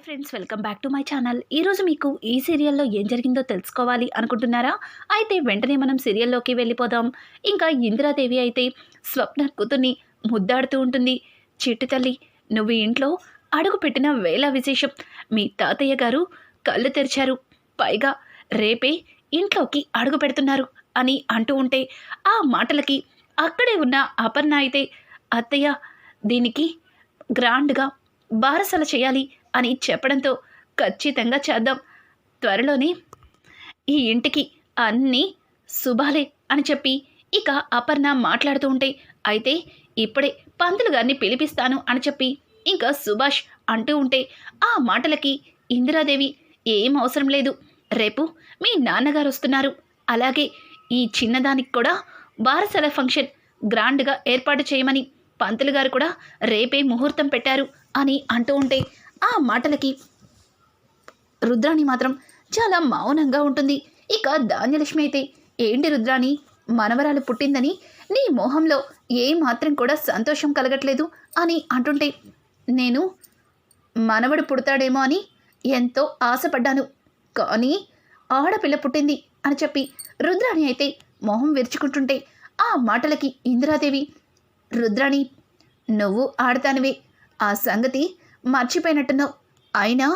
Hi friends welcome back to my channel. ఈరోజు మీకు ఈ సీరియల్లో ఏం జరిగిందో తెలుసుకోవాలి అనుకుంటున్నారా? అయితే వెంటనే మనం సీరియల్లోకి వెళ్ళిపోదాం. ఇంకా ఇందిరాదేవి అయితే స్వప్న కూతుర్ని ముద్దాడుతూ ఉంటుంది. చిట్టు తల్లి నువ్వు ఇంట్లో అడుగు పెట్టిన వేళ విశేషం. మీ తాతయ్య గారు కళ్ళు తెరిచారు. పైగా రేపే ఇంట్లోకి అడుగు పెడుతున్నారు అని అంటూ ఉంటే ఆ మాటలకి అక్కడే ఉన్న అపర్ణ అయితే అత్తయ్య దీనికి గ్రాండ్గా బారసల చేయాలి. అని చెప్పడంతో ఖచ్చితంగా చేద్దాం. త్వరలోనే ఈ ఇంటికి అన్నీ శుభాలే అని చెప్పి ఇక అపర్ణ మాట్లాడుతూ ఉంటే అయితే ఇప్పుడే పంతులు గారిని పిలిపిస్తాను అని చెప్పి ఇంకా సుభాష్ అంటూ ఉంటే ఆ మాటలకి ఇందిరాదేవి ఏం అవసరం లేదు. రేపు మీ నాన్నగారు వస్తున్నారు. అలాగే ఈ చిన్నదానికి కూడా బారసల ఫంక్షన్ గ్రాండ్గా ఏర్పాటు చేయమని పంతులు గారు కూడా రేపే ముహూర్తం పెట్టారు అని అంటూ ఉంటే ఆ మాటలకి రుద్రాణి మాత్రం చాలా మౌనంగా ఉంటుంది. ఇక ధాన్యలక్ష్మి అయితే ఏంటి రుద్రాణి? మనవరాలు పుట్టిందని నీ మోహంలో ఏ మాత్రం కూడా సంతోషం కలగట్లేదు అని అంటుంటే నేను మనవడు పుడతాడేమో అని ఎంతో ఆశపడ్డాను. కానీ ఆడపిల్ల పుట్టింది అని చెప్పి రుద్రాణి అయితే మొహం విరుచుకుంటుంటే ఆ మాటలకి ఇందిరాదేవి రుద్రాణి నువ్వు ఆడతానివే. ఆ సంగతి మర్చిపోయినట్టున్నావు. అయినా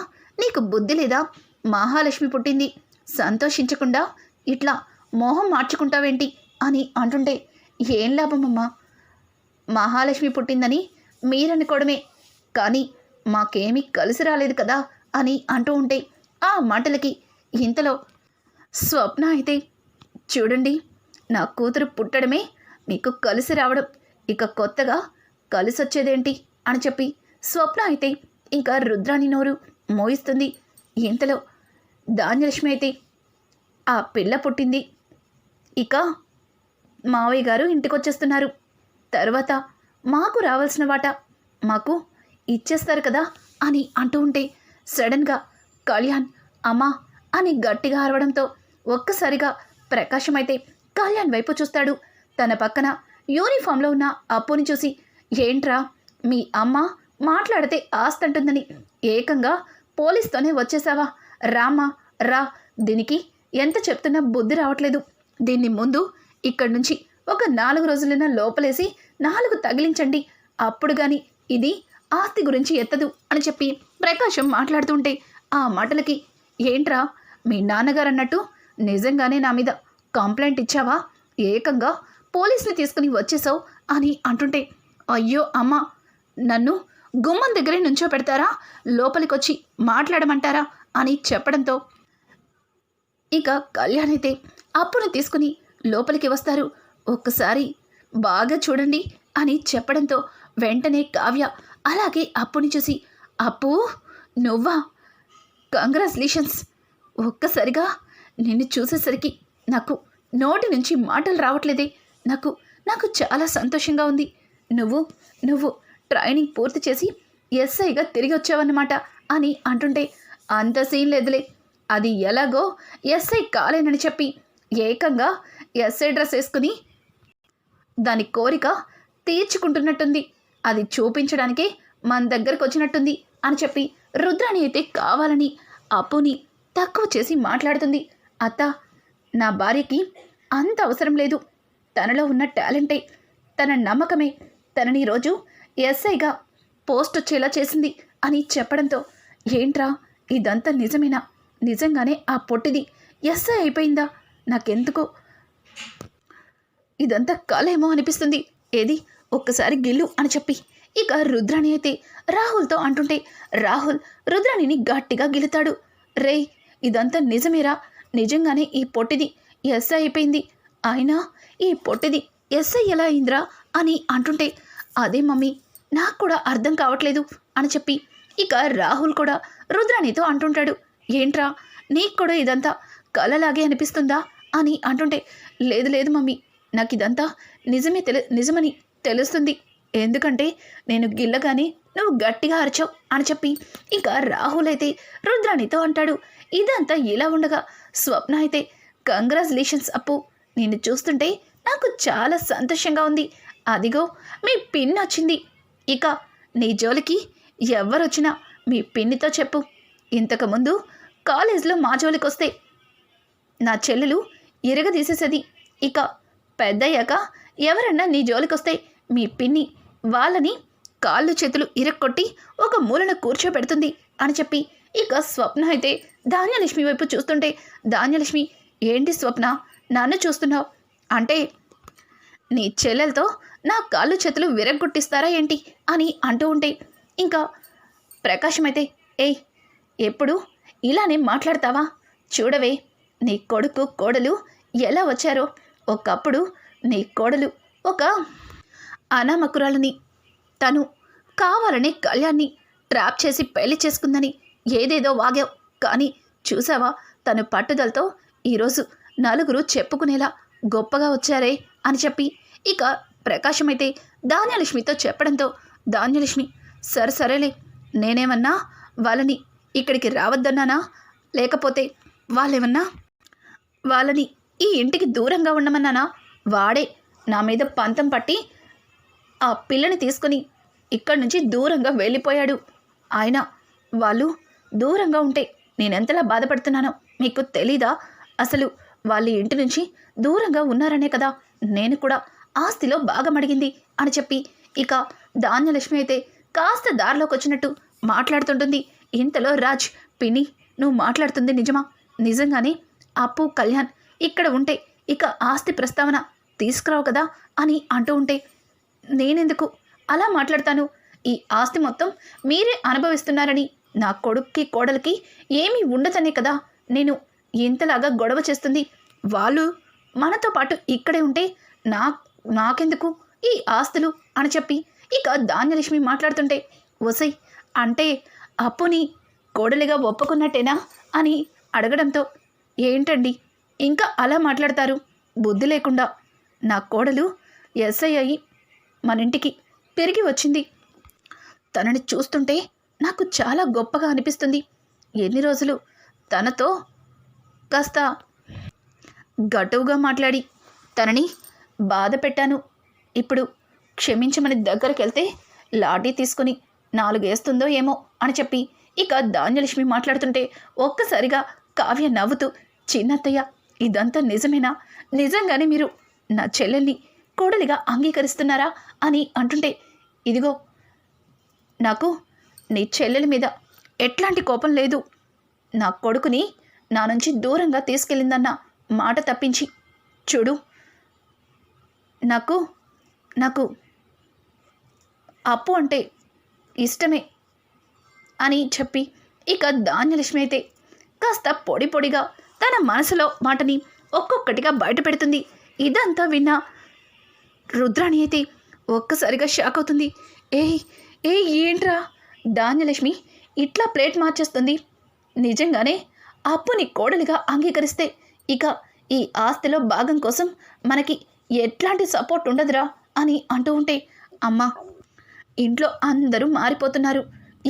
నీకు బుద్ధి లేదా? మహాలక్ష్మి పుట్టింది. సంతోషించకుండా ఇట్లా మోహం మార్చుకుంటావేంటి అని అంటుంటే ఏం లాభమమ్మా? మహాలక్ష్మి పుట్టిందని మీరనుకోవడమే. కానీ మాకేమీ కలిసి రాలేదు కదా అని అంటూ ఉంటే ఆ మాటలకి ఇంతలో స్వప్న అయితే చూడండి నా కూతురు పుట్టడమే మీకు కలిసి రావడం. ఇక కొత్తగా కలిసి వచ్చేదేంటి అని చెప్పి స్వప్న అయితే ఇంకా రుద్రాని నోరు మోయిస్తుంది. ఇంతలో ధాన్యలక్ష్మి అయితే ఆ పిల్ల పుట్టింది. ఇక మావయ్య గారు ఇంటికొచ్చేస్తున్నారు. తర్వాత మాకు రావాల్సిన వాట మాకు ఇచ్చేస్తారు కదా అని అంటూ ఉంటే సడన్గా కళ్యాణ్ అమ్మా అని గట్టిగా అరవడంతో ఒక్కసారిగా ప్రకాశం అయితే కళ్యాణ్ వైపు చూస్తాడు. తన పక్కన యూనిఫామ్లో ఉన్న అప్పుని చూసి ఏంట్రా మీ అమ్మ మాట్లాడితే ఆస్తంటుందని. ఏకంగా పోలీస్తోనే వచ్చేసావా? రామా రా. దీనికి ఎంత చెప్తున్నా బుద్ధి రావట్లేదు. దీన్ని ముందు ఇక్కడి నుంచి ఒక నాలుగు రోజులైనా లోపలేసి నాలుగు తగిలించండి. అప్పుడు కానీ ఇది ఆస్తి గురించి ఎత్తదు అని చెప్పి ప్రకాశం మాట్లాడుతుంటే ఆ మాటలకి ఏంట్రా మీ నాన్నగారు అన్నట్టు నిజంగానే నా మీద కంప్లైంట్ ఇచ్చావా? ఏకంగా పోలీసుని తీసుకుని వచ్చేసావు అని అంటుంటే అయ్యో అమ్మ నన్ను గుమ్మం దగ్గరే నుంచో పెడతారా? లోపలికొచ్చి మాట్లాడమంటారా? అని చెప్పడంతో ఇక కళ్యాణ్ అయితే అప్పును తీసుకుని లోపలికి వస్తారు. ఒక్కసారి బాగా చూడండి అని చెప్పడంతో వెంటనే కావ్య అలాగే అప్పుని చూసి అప్పు నువ్వా? కంగ్రాచులేషన్స్. ఒక్కసారిగా నిన్ను చూసేసరికి నాకు నోటి నుంచి మాటలు రావట్లేదే. నాకు నాకు చాలా సంతోషంగా ఉంది. నువ్వు నువ్వు ట్రైనింగ్ పూర్తి చేసి ఎస్ఐగా తిరిగి వచ్చావన్నమాట అని అంటుంటే అంత సీన్ లేదులే. అది ఎలాగో ఎస్ఐ కాలేనని చెప్పి ఏకంగా ఎస్ఐ డ్రెస్ వేసుకుని దాని కోరిక తీర్చుకుంటున్నట్టుంది. అది చూపించడానికే మన దగ్గరకు వచ్చినట్టుంది అని చెప్పి రుద్రాణి అయితే కావాలని అప్పుని తక్కువ చేసి మాట్లాడుతుంది. అత్త నా భార్యకి అంత అవసరం లేదు. తనలో ఉన్న టాలెంటే తన నమ్మకమే. తనని రోజు ఎస్ఐగా పోస్ట్ వచ్చేలా చేసింది అని చెప్పడంతో ఏంట్రా ఇదంతా నిజమేనా? నిజంగానే ఆ పొట్టిది ఎస్ఐ అయిపోయిందా? నాకెందుకో? ఇదంతా కలేమో అనిపిస్తుంది. ఏది? ఒక్కసారి గిల్లు అని చెప్పి. ఇక రుద్రాణి అయితే రాహుల్తో అంటుంటే రాహుల్ రుద్రాణిని గట్టిగా గిలుతాడు రే ఇదంతా నిజమేరా? నిజంగానే ఈ పొట్టిది ఎస్ఐ అయిపోయింది. అయినా ఈ పొట్టిది ఎస్ఐ ఎలా అయిందిరా? అని అంటుంటే అదే మమ్మీ నాకు కూడా అర్థం కావట్లేదు అని చెప్పి ఇక రాహుల్ కూడా రుద్రాణితో అంటుంటాడు ఏంట్రా నీకు కూడా ఇదంతా కలలాగే అనిపిస్తుందా? అని అంటుంటే లేదు లేదు మమ్మీ నాకు ఇదంతా నిజమే తెలు నిజమని తెలుస్తుంది. ఎందుకంటే నేను గిల్లగానే నువ్వు గట్టిగా అరచావు అని చెప్పి ఇక రాహుల్ అయితే రుద్రాణితో అంటాడు ఇదంతా ఇలా ఉండగా స్వప్న అయితే కంగ్రాచులేషన్స్ అప్పు. నిన్ను చూస్తుంటే నాకు చాలా సంతోషంగా ఉంది. అదిగో మీ పిన్ వచ్చింది ఇక నీ జోలికి ఎవరొచ్చినా మీ పిన్నితో చెప్పు. ఇంతకుముందు కాలేజ్లో మా జోలికి వస్తే నా చెల్లెలు ఇరగదీసేసేది. ఇక పెద్దయ్యాక ఎవరన్నా నీ జోలికొస్తే మీ పిన్ని వాళ్ళని కాళ్ళు చేతులు ఇరక్కొట్టి ఒక మూలన కూర్చోబెడుతుంది అని చెప్పి ఇక స్వప్న అయితే ధాన్యలక్ష్మి వైపు చూస్తుంటే ధాన్యలక్ష్మి ఏంటి స్వప్న? నన్ను చూస్తున్నావు? అంటే నీ చెల్లెలతో నా కాళ్ళు చేతులు విరగ్గొట్టిస్తారా ఏంటి? అని అంటూ ఉంటే ఇంకా ప్రకాశం అయితే ఏయ్ ఎప్పుడు ఇలానే మాట్లాడతావా? చూడవే నీ కొడుకు కోడలు ఎలా వచ్చారో? ఒకప్పుడు నీ కోడలు ఒక అనామకురాలని. తను కావాలని కళ్యాణ్ని ట్రాప్ చేసి పెళ్ళి చేసుకుందని ఏదేదో వాగావు. కానీ చూసావా తను పట్టుదలతో ఈరోజు నలుగురు చెప్పుకునేలా గొప్పగా వచ్చారే అని చెప్పి ఇక ప్రకాశం అయితే ధాన్యలక్ష్మితో చెప్పడంతో ధాన్యలక్ష్మి సరే సరేలే నేనేమన్నా వాళ్ళని ఇక్కడికి రావద్దన్నానా? లేకపోతే వాళ్ళేమన్నా వాళ్ళని ఈ ఇంటికి దూరంగా ఉండమన్నానా? వాడే నా మీద పంతం పట్టి ఆ పిల్లని తీసుకుని ఇక్కడి నుంచి దూరంగా వెళ్ళిపోయాడు. ఆయన వాళ్ళు దూరంగా ఉంటే నేనెంతలా బాధపడుతున్నానో మీకు తెలీదా? అసలు వాళ్ళ ఇంటి నుంచి దూరంగా ఉన్నారనే కదా నేను కూడా ఆస్తిలో భాగం అడిగింది అని చెప్పి. ఇక ధాన్యలక్ష్మి అయితే కాస్త దారిలోకి వచ్చినట్టు మాట్లాడుతుంటుంది. ఇంతలో రాజ్ పిని నువ్వు మాట్లాడుతుంది నిజమా? నిజంగానే అప్పు కళ్యాణ్ ఇక్కడ ఉంటే ఇక ఆస్తి ప్రస్తావన తీసుకురావు కదా అని అంటూ ఉంటే. నేనెందుకు? అలా మాట్లాడతాను. ఈ ఆస్తి మొత్తం మీరే అనుభవిస్తున్నారని నా కొడుక్కి కోడలికి ఏమీ ఉండదనే కదా. నేను ఇంతలాగా గొడవ చేస్తుంది. వాళ్ళు మనతో పాటు ఇక్కడే ఉంటే నా నాకెందుకు? ఈ ఆస్తులు అని చెప్పి ఇక ధాన్యలక్ష్మి మాట్లాడుతుంటే వసై అంటే అప్పుని కోడలిగా ఒప్పుకున్నట్టేనా? అని అడగడంతో ఏంటండి? ఇంకా అలా మాట్లాడతారు? బుద్ధి లేకుండా. నా కోడలు ఎస్ఐ అయి మన ఇంటికి తిరిగి వచ్చింది. తనని చూస్తుంటే నాకు చాలా గొప్పగా అనిపిస్తుంది. ఎన్ని రోజులు తనతో కాస్త గటువుగా మాట్లాడి తనని బాధ పెట్టాను. ఇప్పుడు క్షమించమని దగ్గరికి వెళ్తే లాఠీ తీసుకుని నాలుగేస్తుందో ఏమో అని చెప్పి ఇక ధాన్యలక్ష్మి మాట్లాడుతుంటే ఒక్కసారిగా కావ్య నవ్వుతూ చిన్నత్తయ్య ఇదంతా నిజమేనా? నిజంగానే మీరు నా చెల్లెల్ని కోడలిగా అంగీకరిస్తున్నారా? అని అంటుంటే ఇదిగో నాకు నీ చెల్లెల మీద ఎట్లాంటి కోపం లేదు. నా కొడుకుని నా నుంచి దూరంగా తీసుకెళ్ళిందన్న మాట తప్పించి చూడు నాకు నాకు అప్పు అంటే ఇష్టమే అని చెప్పి ఇక ధాన్యలక్ష్మి అయితే కాస్త పొడి పొడిగా తన మనసులో మాటని ఒక్కొక్కటిగా బయట పెడుతుంది. ఇదంతా విన్నా రుద్రాణి అయితే ఒక్కసారిగా షాక్ అవుతుంది. ఏ ఏ ఏంట్రా? ధాన్యలక్ష్మి ఇట్లా ప్లేట్ మార్చేస్తుంది. నిజంగానే అప్పుని కోడలిగా అంగీకరిస్తే ఇక ఈ ఆస్తిలో భాగం కోసం మనకి ఎట్లాంటి సపోర్ట్ ఉండదురా అని అంటూ ఉంటే అమ్మా ఇంట్లో అందరూ మారిపోతున్నారు.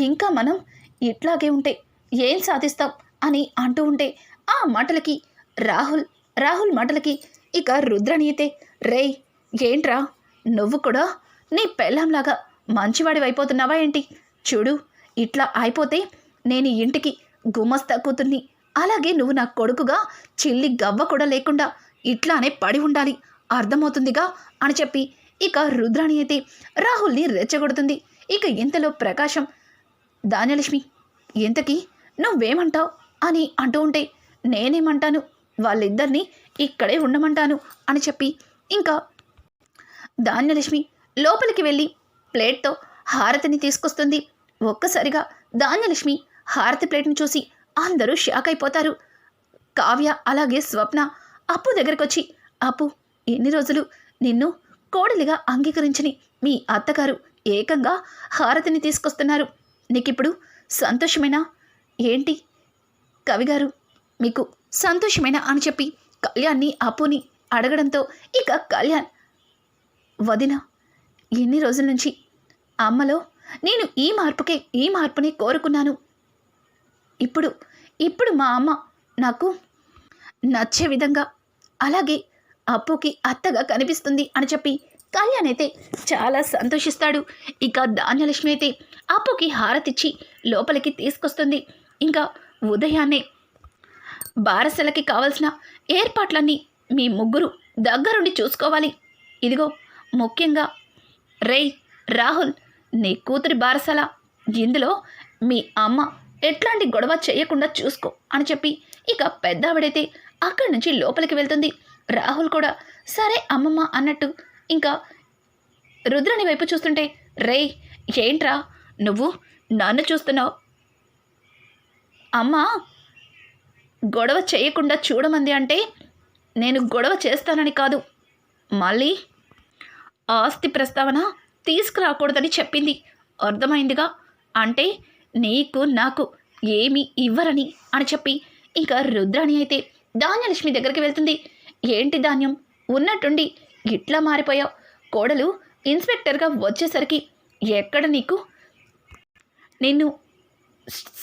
ఇంకా మనం ఇట్లాగే ఉంటే ఏం సాధిస్తాం అని అంటూ ఉంటే ఆ మాటలకి రాహుల్ రాహుల్ మాటలకి ఇక రుద్రని అయితే రేయ్ ఏంట్రా? నువ్వు కూడా నీ పెళ్ళంలాగా మంచివాడివైపోతున్నావా ఏంటి? చూడు ఇట్లా అయిపోతే నేను ఇంటికి గుమస్తా కూతుర్ని. అలాగే నువ్వు నా కొడుకుగా చిల్లి గవ్వ కూడా లేకుండా ఇట్లానే పడి ఉండాలి. అర్థమవుతుందిగా అని చెప్పి ఇక రుద్రాణి అయితే రాహుల్ని రెచ్చగొడుతుంది. ఇక ఇంతలో ప్రకాశం ధాన్యలక్ష్మి ఇంతకీ నువ్వేమంటావు? అని అంటూ ఉంటే నేనేమంటాను? వాళ్ళిద్దరినీ ఇక్కడే ఉండమంటాను? అని చెప్పి ఇంకా ధాన్యలక్ష్మి లోపలికి వెళ్ళి ప్లేట్తో హారతిని తీసుకొస్తుంది. ఒక్కసారిగా ధాన్యలక్ష్మి హారతి ప్లేట్ని చూసి అందరూ షాక్ అయిపోతారు. కావ్య అలాగే స్వప్న అప్పు దగ్గరకు వచ్చి అప్పు ఎన్ని రోజులు నిన్ను కోడలిగా అంగీకరించని మీ అత్తగారు ఏకంగా హారతిని తీసుకొస్తున్నారు. నీకిప్పుడు సంతోషమేనా? ఏంటి? కవిగారు మీకు సంతోషమేనా అని చెప్పి కళ్యాణ్ని అప్పుని అడగడంతో ఇక కళ్యాణ్ వదిన ఎన్ని రోజుల నుంచి అమ్మలో నేను ఈ మార్పుకే ఈ మార్పుని కోరుకున్నాను. ఇప్పుడు ఇప్పుడు మా అమ్మ నాకు నచ్చే విధంగా అలాగే అప్పుకి అత్తగా కనిపిస్తుంది అని చెప్పి కళ్యాణ్ అయితే చాలా సంతోషిస్తాడు. ఇక ధాన్యలక్ష్మి అయితే అప్పుకి హారతిచ్చి లోపలికి తీసుకొస్తుంది. ఇంకా ఉదయాన్నే బారసలకి కావలసిన ఏర్పాట్లన్నీ మీ ముగ్గురు దగ్గరుండి చూసుకోవాలి. ఇదిగో ముఖ్యంగా రేయ్ రాహుల్ నీ కూతురి బారసల ఇందులో మీ అమ్మ ఎట్లాంటి గొడవ చేయకుండా చూసుకో అని చెప్పి ఇక పెద్దావిడైతే అక్కడి నుంచి లోపలికి వెళ్తుంది. రాహుల్ కూడా సరే అమ్మమ్మ అన్నట్టు ఇంకా రుద్రని వైపు చూస్తుంటే రేయ్ ఏంట్రా? నువ్వు నన్ను చూస్తున్నావు. అమ్మా గొడవ చేయకుండా చూడమంది అంటే నేను గొడవ చేస్తానని కాదు. మళ్ళీ ఆస్తి ప్రస్తావన తీసుకురాకూడదని చెప్పింది. అర్థమైందిగా? అంటే నీకు నాకు ఏమీ ఇవ్వరని అని చెప్పి ఇంకా రుద్రాణి అయితే ధాన్యలక్ష్మి దగ్గరికి వెళ్తుంది. ఏంటి ధాన్యం? ఉన్నట్టుండి ఇట్లా మారిపోయావు. కోడలు ఇన్స్పెక్టర్గా వచ్చేసరికి ఎక్కడ నీకు? నిన్ను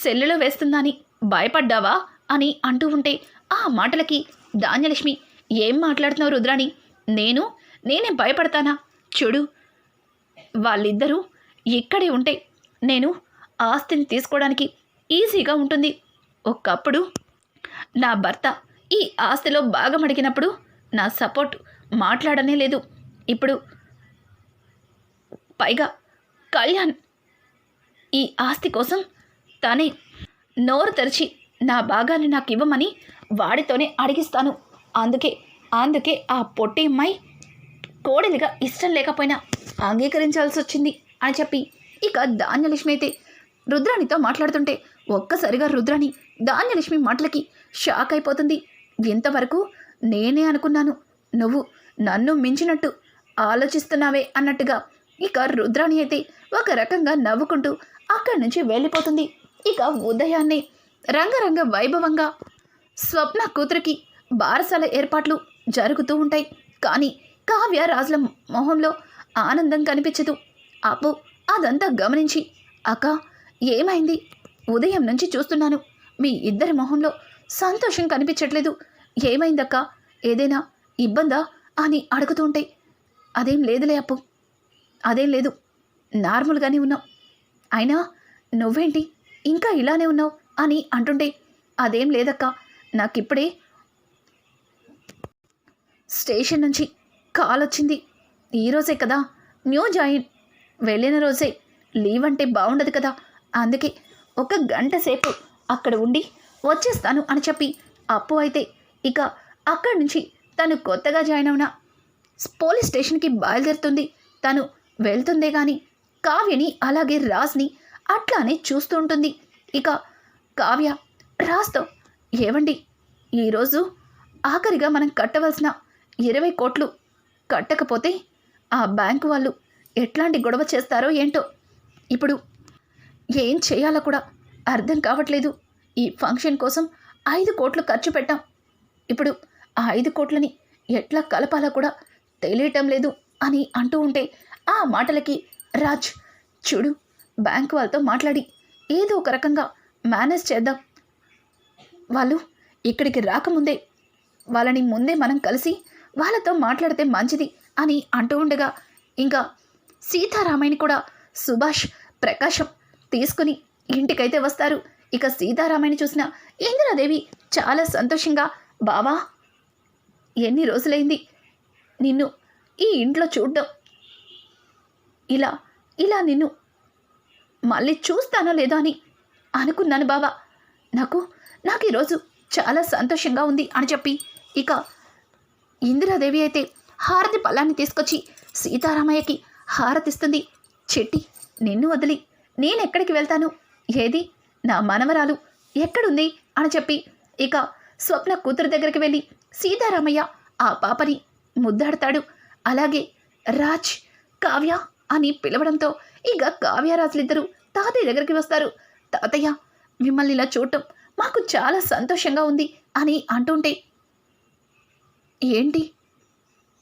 సెల్లులో వేస్తుందని భయపడ్డావా? అని అంటూ ఉంటే ఆ మాటలకి ధాన్యలక్ష్మి ఏం మాట్లాడుతున్నావు రుద్రాణి? నేను? నేనే భయపడతానా? చూడు వాళ్ళిద్దరూ ఇక్కడే ఉంటే నేను ఆస్తిని తీసుకోవడానికి ఈజీగా ఉంటుంది. ఒకప్పుడు నా భర్త ఈ ఆస్తిలో భాగం అడిగినప్పుడు నా సపోర్ట్ మాట్లాడనే లేదు. ఇప్పుడు పైగా కళ్యాణ్ ఈ ఆస్తి కోసం తనే నోరు తెరిచి నా భాగాన్ని నాకు ఇవ్వమని వాడితోనే అడిగిస్తాను. అందుకే అందుకే ఆ పొట్టి అమ్మాయి కోడలిగా ఇష్టం లేకపోయినా అంగీకరించాల్సి వచ్చింది అని చెప్పి ఇక ధాన్యలక్ష్మి అయితే రుద్రాణితో మాట్లాడుతుంటే ఒక్కసారిగా రుద్రాణి ధాన్యలక్ష్మి మాటలకి షాక్ అయిపోతుంది. ఇంతవరకు నేనే అనుకున్నాను. నువ్వు నన్ను మించినట్టు ఆలోచిస్తున్నావే అన్నట్టుగా ఇక రుద్రాణి అయితే ఒక రకంగా నవ్వుకుంటూ అక్కడి నుంచి వెళ్ళిపోతుంది. ఇక ఉదయాన్నే రంగరంగ వైభవంగా స్వప్న కూతురికి బారసాల ఏర్పాట్లు జరుగుతూ ఉంటాయి. కానీ కావ్య రాజుల మొహంలో ఆనందం కనిపించదు. అప్పు అదంతా గమనించి అక్క ఏమైంది? ఉదయం నుంచి చూస్తున్నాను. మీ ఇద్దరి మొహంలో సంతోషం కనిపించట్లేదు. ఏమైందక్క? ఏదైనా ఇబ్బందా అని అడుగుతుంటాయి అదేం లేదులే అప్పు. అదేం లేదు. నార్మల్గానే ఉన్నావు అయినా నువ్వేంటి? ఇంకా ఇలానే ఉన్నావు? అని అంటుంటే అదేం లేదక్క. నాకిప్పుడే స్టేషన్ నుంచి కాల్ వచ్చింది ఈరోజే కదా. New join. వెళ్ళిన రోజే లీవ్ అంటే బాగుండదు కదా. అందుకే ఒక గంట సేపు అక్కడ ఉండి వచ్చేస్తాను అని చెప్పి అప్పు అయితే ఇక అక్కడి నుంచి తను కొత్తగా జాయిన్ అవున? పోలీస్ స్టేషన్కి బయలుదేరుతుంది. తను వెళ్తుందే కానీ కావ్యని అలాగే రాజ్ని అట్లానే చూస్తూ ఉంటుంది. ఇక కావ్య రాజ్తో ఏవండి ఈరోజు ఆఖరిగా మనం కట్టవలసిన ఇరవై కోట్లు కట్టకపోతే ఆ బ్యాంకు వాళ్ళు ఎట్లాంటి గొడవ చేస్తారో ఏంటో? ఇప్పుడు ఏం చేయాలో కూడా అర్థం కావట్లేదు. ఈ ఫంక్షన్ కోసం ఐదు కోట్లు ఖర్చు పెట్టాం. ఇప్పుడు ఆ ఐదు కోట్లని ఎట్లా కలపాలో కూడా తెలియటం లేదు అని అంటూ ఉంటే ఆ మాటలకి రాజ్ చూడు బ్యాంక్ వాళ్ళతో మాట్లాడి ఏదో ఒక రకంగా మేనేజ్ చేద్దాం. వాళ్ళు ఇక్కడికి రాకముందే వాళ్ళని ముందే మనం కలిసి వాళ్ళతో మాట్లాడితే మంచిది అని అంటూ ఉండగా ఇంకా సీతారామయ్యని కూడా సుభాష్ ప్రకాశం తీసుకుని ఇంటికైతే వస్తారు. ఇక సీతారామయ్యని చూసిన ఇందిరాదేవి చాలా సంతోషంగా బావా ఎన్ని రోజులైంది? నిన్ను ఈ ఇంట్లో చూడ్డం. ఇలా ఇలా నిన్ను మళ్ళీ చూస్తానో లేదో అని అనుకున్నాను బావా. నాకు నాకు ఈరోజు చాలా సంతోషంగా ఉంది అని చెప్పి. ఇక ఇందిరాదేవి అయితే హారతి పళ్ళాన్ని తీసుకొచ్చి సీతారామయ్యకి హారతిస్తుంది. చెట్టి నిన్ను వదిలి నేనెక్కడికి వెళ్తాను? ఏది? నా మనవరాలు ఎక్కడుంది? అని చెప్పి ఇక స్వప్న కూతురు దగ్గరికి వెళ్ళి సీతారామయ్య ఆ పాపని ముద్దాడతాడు. అలాగే రాజ్ కావ్య అని పిలవడంతో ఇక కావ్యరాజులిద్దరూ తాతయ్య దగ్గరికి వస్తారు. తాతయ్య మిమ్మల్ని ఇలా చూడటం మాకు చాలా సంతోషంగా ఉంది అని అంటుంటే ఏంటి?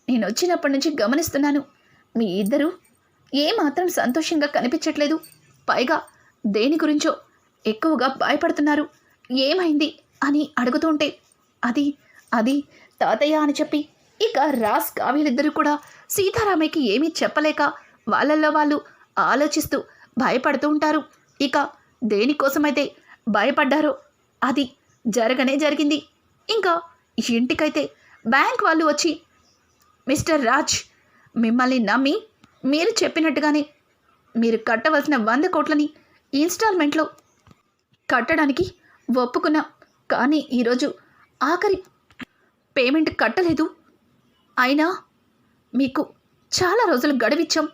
నేను వచ్చినప్పటి నుంచి గమనిస్తున్నాను. మీ ఇద్దరూ ఏమాత్రం సంతోషంగా కనిపించట్లేదు. పైగా దేని గురించో ఎక్కువగా భయపడుతున్నారు. ఏమైంది? అని అడుగుతుంటే అది అది తాతయ్య అని చెప్పి ఇక రాస్ కావ్యులిద్దరూ కూడా సీతారామయ్యకి ఏమీ చెప్పలేక వాళ్ళల్లో వాళ్ళు ఆలోచిస్తూ భయపడుతూ ఉంటారు ఇక దేనికోసమైతే భయపడ్డారో అది జరగనే జరిగింది. ఇంకా ఇంటికైతే బ్యాంక్ వాళ్ళు వచ్చి మిస్టర్ రాజ్ మిమ్మల్ని నమ్మి మీరు చెప్పినట్టుగానే మీరు కట్టవలసిన వంద కోట్లని ఇన్స్టాల్మెంట్లో కట్టడానికి ఒప్పుకున్నాం కానీ ఈరోజు ఆఖరి పేమెంట్ కట్టలేదు. అయినా మీకు చాలా రోజులు గడువిచ్చాం.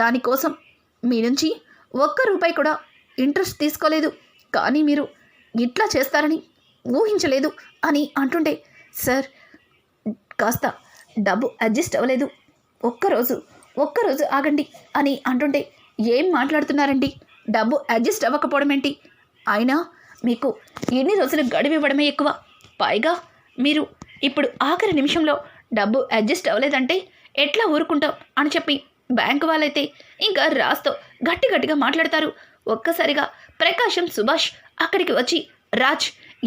దానికోసం మీ నుంచి ఒక్క రూపాయి కూడా ఇంట్రెస్ట్ తీసుకోలేదు. కానీ మీరు ఇట్లా చేస్తారని ఊహించలేదు అని అంటుంటే సార్ కాస్త డబ్బు అడ్జస్ట్ అవ్వలేదు. ఒక్కరోజు ఒక్కరోజు ఆగండి అని అంటుంటే ఏం మాట్లాడుతున్నారండి? డబ్బు అడ్జస్ట్ అవ్వకపోవడం ఏంటి అయినా మీకు ఎన్ని రోజులు గడివివ్వడమే ఇవ్వడమే ఎక్కువ. పైగా మీరు ఇప్పుడు ఆఖరి నిమిషంలో డబ్బు అడ్జస్ట్ అవ్వలేదంటే ఎట్లా ఊరుకుంటాం అని చెప్పి బ్యాంకు వాళ్ళైతే ఇంకా రాజ్తో గట్టి గట్టిగా మాట్లాడతారు. ఒక్కసారిగా ప్రకాశం సుభాష్ అక్కడికి వచ్చి రాజ్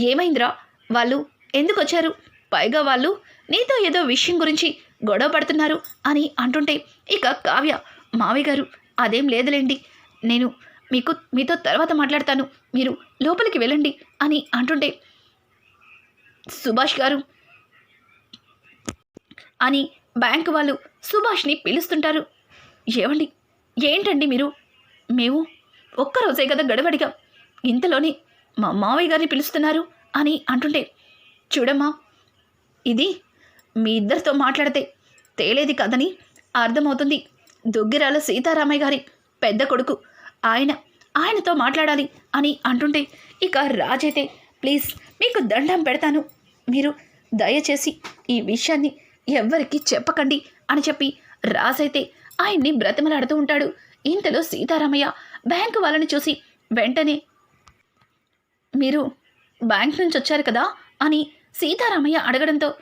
ఏమైందిరా? వాళ్ళు ఎందుకు వచ్చారు పైగా వాళ్ళు నీతో ఏదో విషయం గురించి గొడవ పడుతున్నారు అని అంటుంటే ఇక కావ్య మావి గారు అదేం లేదులేండి. నేను మీకు మీతో తర్వాత మాట్లాడతాను. మీరు లోపలికి వెళ్ళండి అని అంటుంటే సుభాష్ గారు అని బ్యాంకు వాళ్ళు సుభాష్ని పిలుస్తుంటారు. ఏమండి ఏంటండి మీరు? మేము ఒక్కరోజే కదా గడబడిగా ఇంతలోనే మా మావయ్య గారిని పిలుస్తున్నారు అని అంటుంటే చూడమ్మా ఇది మీ ఇద్దరితో మాట్లాడితే తేలేది కదని అర్థమవుతుంది. దుగ్గిరాల సీతారామయ్య గారి పెద్ద కొడుకు ఆయన ఆయనతో మాట్లాడాలి అని అంటుంటే ఇక రాజైతే ప్లీజ్ మీకు దండం పెడతాను. మీరు దయచేసి ఈ విషయాన్ని ఎవ్వరికీ చెప్పకండి అని చెప్పి రాజైతే ఆయన్ని బ్రతిమలాడుతూ ఉంటాడు. ఇంతలో సీతారామయ్య బ్యాంకు వాళ్ళని చూసి వెంటనే మీరు బ్యాంక్ నుంచి వచ్చారు కదా అని సీతారామయ్య అడగడంతో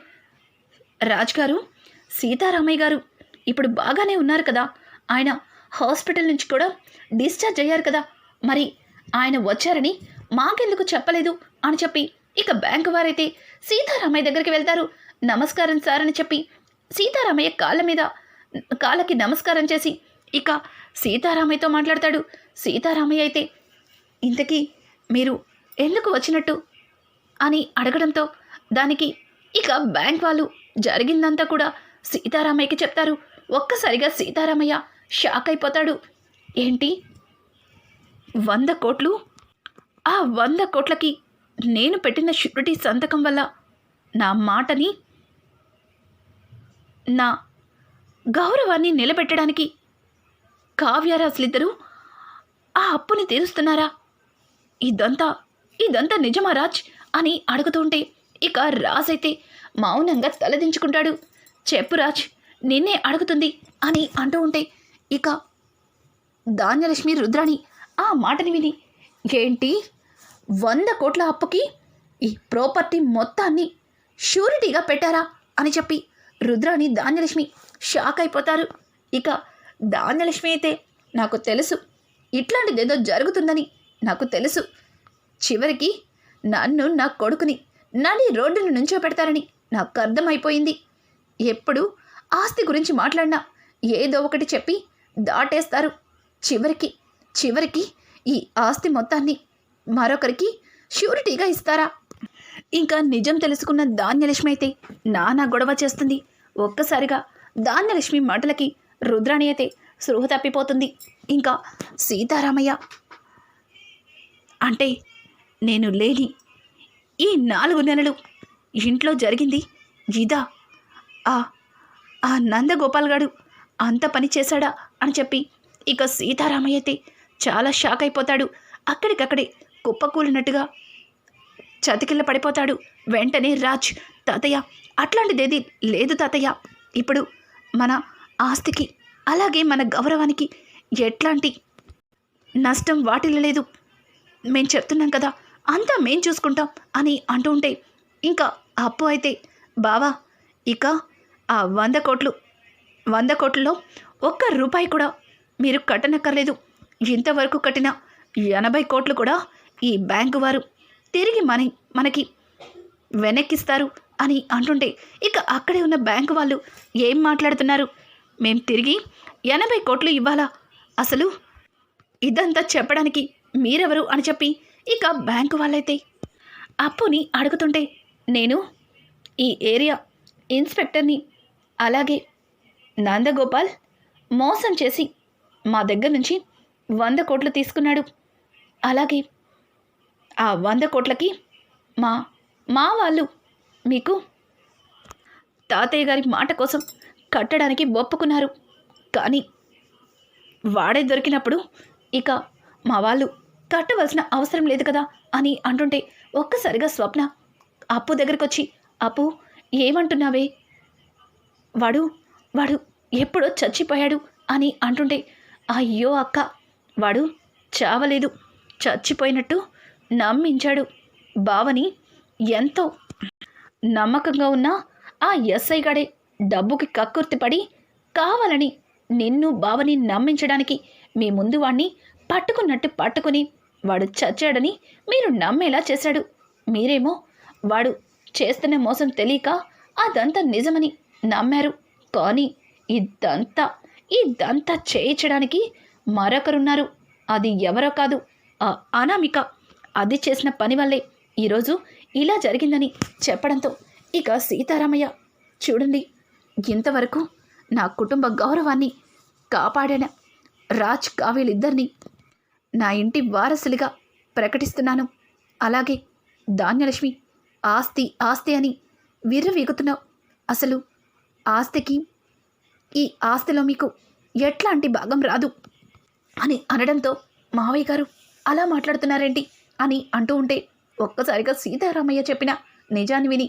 రాజ్ గారు సీతారామయ్య గారు ఇప్పుడు బాగానే ఉన్నారు కదా. ఆయన హాస్పిటల్ నుంచి కూడా డిశ్చార్జ్ అయ్యారు కదా. మరి ఆయన వచ్చారని మాకెందుకు చెప్పలేదు అని చెప్పి ఇక బ్యాంకు వారైతే సీతారామయ్య దగ్గరికి వెళ్తారు. నమస్కారం సార్ అని చెప్పి సీతారామయ్య కాళ్ళ మీద కాళ్ళకి నమస్కారం చేసి ఇక సీతారామయ్యతో మాట్లాడతాడు. సీతారామయ్య అయితే ఇంతకీ మీరు ఎందుకు వచ్చినట్టు? అని అడగడంతో దానికి ఇక బ్యాంక్ వాళ్ళు జరిగిందంతా కూడా సీతారామయ్యకి చెప్తారు. ఒక్కసారిగా సీతారామయ్య షాక్ అయిపోతాడు. ఏంటి? వంద కోట్లు? ఆ వంద కోట్లకి నేను పెట్టిన షూరిటీ సంతకం వల్ల నా మాటని నా గౌరవాన్ని నిలబెట్టడానికి కావ్యరాజులిద్దరూ ఆ అప్పుని తీరుస్తున్నారా? ఇదంతా ఇదంతా నిజమా రాజ్? అని అడుగుతుంటే ఇక రాజ్ అయితే మౌనంగా తలదించుకుంటాడు. చెప్పు రాజ్ నిన్నే అడుగుతుంది అని అంటూ ఉంటే ఇక ధాన్యలక్ష్మి రుద్రాణి ఆ మాటని విని ఏంటి? వంద కోట్ల అప్పుకి ఈ ప్రాపర్టీ మొత్తాన్ని షూరిటీగా పెట్టారా? అని చెప్పి రుద్రాణి ధాన్యలక్ష్మి షాక్ అయిపోతారు. ఇక ధాన్యలక్ష్మి అయితే నాకు తెలుసు. ఇట్లాంటిదేదో జరుగుతుందని నాకు తెలుసు. చివరికి నన్ను నా కొడుకుని నడి రోడ్డును నుంచో పెడతారని నాకు అర్థమైపోయింది. ఎప్పుడు ఆస్తి గురించి మాట్లాడినా ఏదో ఒకటి చెప్పి దాటేస్తారు. చివరికి చివరికి ఈ ఆస్తి మొత్తాన్ని మరొకరికి షూరిటీగా ఇస్తారా? ఇంకా నిజం తెలుసుకున్న ధాన్యలక్ష్మి అయితే నానా గొడవ చేస్తుంది. ఒక్కసారిగా ధాన్యలక్ష్మి మాటలకి రుద్రాణి అయితే సృహ తప్పిపోతుంది. ఇంకా సీతారామయ్య అంటే నేను లేని ఈ నాలుగు నెలలు ఇంట్లో జరిగింది ఇదా? ఆ ఆ నందగోపాల్ గారు అంత పని చేశాడా? అని చెప్పి ఇక సీతారామయ్య అయితే చాలా షాక్ అయిపోతాడు. అక్కడికక్కడే కుప్పకూలినట్టుగా చతికిల్ల పడిపోతాడు. వెంటనే రాజ్ తాతయ్య అట్లాంటిదేది లేదు తాతయ్య. ఇప్పుడు మన ఆస్తికి అలాగే మన గౌరవానికి ఎట్లాంటి నష్టం వాటిల్లో లేదు. మేం చెప్తున్నాం కదా అంతా మేం చూసుకుంటాం అని అంటూ ఉంటే ఇంకా అప్పు అయితే బావా ఇక ఆ వంద కోట్లు వంద కోట్లలో ఒక్క రూపాయి కూడా మీరు కట్టనక్కర్లేదు. ఇంతవరకు కట్టిన ఎనభై కోట్లు కూడా ఈ బ్యాంకు వారు తిరిగి మన మనకి వెనక్కిస్తారు అని అంటుంటే ఇక అక్కడే ఉన్న బ్యాంకు వాళ్ళు ఏం మాట్లాడుతున్నారు? మేం తిరిగి ఎనభై కోట్లు ఇవ్వాలా? అసలు ఇదంతా చెప్పడానికి మీరెవరు అని చెప్పి ఇక బ్యాంకు వాళ్ళైతే అప్పుని అడుగుతుంటే నేను ఈ ఏరియా ఇన్స్పెక్టర్ని అలాగే నందగోపాల్ మోసం చేసి మా దగ్గర నుంచి వంద కోట్లు తీసుకున్నాడు. అలాగే ఆ వంద కోట్లకి మా మా వాళ్ళు మీకు తాతయ్య గారి మాట కోసం కట్టడానికి ఒప్పుకున్నారు. కానీ వాడే దొరికినప్పుడు ఇక మా వాళ్ళు కట్టవలసిన అవసరం లేదు కదా అని అంటుంటే ఒక్కసారిగా స్వప్న అప్పు దగ్గరకు వచ్చి అప్పు ఏమంటున్నావే? వాడు వాడు ఎప్పుడో చచ్చిపోయాడు అని అంటుంటే అయ్యో అక్క వాడు చావలేదు. చచ్చిపోయినట్టు నమ్మించాడు. బావని ఎంతో నమ్మకంగా ఉన్న ఆ ఎస్ఐ గడే డబ్బుకి కక్కుర్తిపడి కావాలని నిన్ను బావని నమ్మించడానికి మీ ముందు వాణ్ణి పట్టుకున్నట్టు పట్టుకుని వాడు చచ్చాడని మీరు నమ్మేలా చేశాడు. మీరేమో వాడు చేస్తున్న మోసం తెలియక అదంతా నిజమని నమ్మారు. కానీ ఇదంతా ఇదంతా చేయించడానికి మరొకరున్నారు. అది ఎవరో కాదు అనామిక. అది చేసిన పని వల్లే ఈరోజు ఇలా జరిగిందని చెప్పడంతో ఇక సీతారామయ్య చూడండి ఇంతవరకు నా కుటుంబ గౌరవాన్ని కాపాడిన రాజ్ కావేలిద్దరిని నా ఇంటి వారసులుగా ప్రకటిస్తున్నాను. అలాగే ధాన్యలక్ష్మి ఆస్తి ఆస్తి అని విర్రవీగుతున్నావు. అసలు ఆస్తికి ఈ ఆస్తిలో మీకు ఎట్లాంటి భాగం రాదు అని అనడంతో మావయ్య గారు అలా మాట్లాడుతున్నారేంటి? అని అంటూ ఉంటే ఒక్కసారిగా సీతారామయ్య చెప్పిన నిజాన్ని విని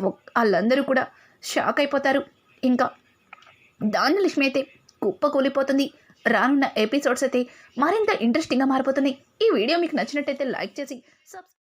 వాళ్ళందరూ కూడా షాక్ అయిపోతారు. ఇంకా ధాన్యలక్ష్మి అయితే కుప్ప కూలిపోతుంది. రానున్న ఎపిసోడ్స్ అయితే మరింత ఇంట్రెస్టింగ్గా మారిపోతుంది ఈ వీడియో మీకు నచ్చినట్టయితే లైక్ చేసి సబ్స్క్రైబ్